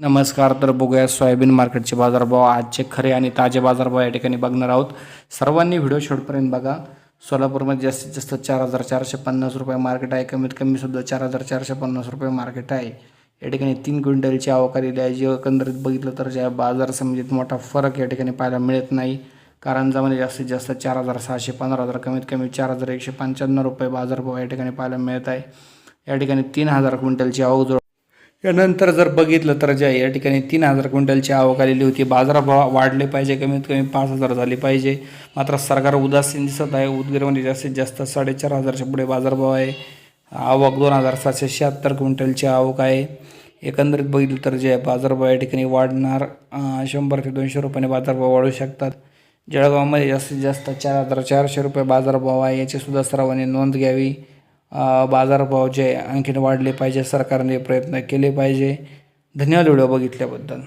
नमस्कार तर बघूया सोयाबीन मार्केटचे बाजारभाव आजचे खरे आणि ताजे बाजारभाव या ठिकाणी बघणार आहोत. सर्वांनी व्हिडिओ शेवटपर्यंत बघा. सोलापूरमध्ये जास्तीत जास्त चार हजार चारशे पन्नास रुपये मार्केट आहे. कमीत कमी सुद्धा चार हजार चारशे पन्नास रुपये मार्केट आहे. या ठिकाणी तीन क्विंटलची आवक आलेली आहे जे एकंदरीत बघितलं तर ज्या बाजार समितीत मोठा फरक या ठिकाणी पाहायला मिळत नाही. कारंजामध्ये जास्तीत जास्त चार हजार सहाशे पंधरा हजार कमीत कमी चार हजार एकशे पंच्याण्णव रुपये बाजारभाव या ठिकाणी पाहायला मिळत आहे. या ठिकाणी तीन हजार क्विंटलची आवक जो यानंतर जर बघितलं तर जे या ठिकाणी तीन हजार क्विंटलची आवक आलेली होती बाजारभाव वाढले पाहिजे कमीत कमी पाच हजार झाले पाहिजे. मात्र सरकार उदासीन दिसत आहे उदगीरमध्ये जास्तीत जास्त साडेचार हजारच्या पुढे बाजारभाव आहे. आवक दोन हजार सातशे शहात्तर क्विंटलची आवक आहे. एकंदरीत बघितलं तर जे आहे बाजारभाव या ठिकाणी वाढणार शंभर ते दोनशे रुपयाने बाजारभाव वाढू शकतात. जळगावमध्ये जास्तीत जास्त चार हजार चारशे रुपये बाजारभाव आहे याची सुद्धा सर्वांनी नोंद घ्यावी. बाजारभाव जे आणखीन वाढले पाहिजे सरकारने प्रयत्न केले पाहिजे. धन्यवाद व्हिडिओ बघितल्याबद्दल.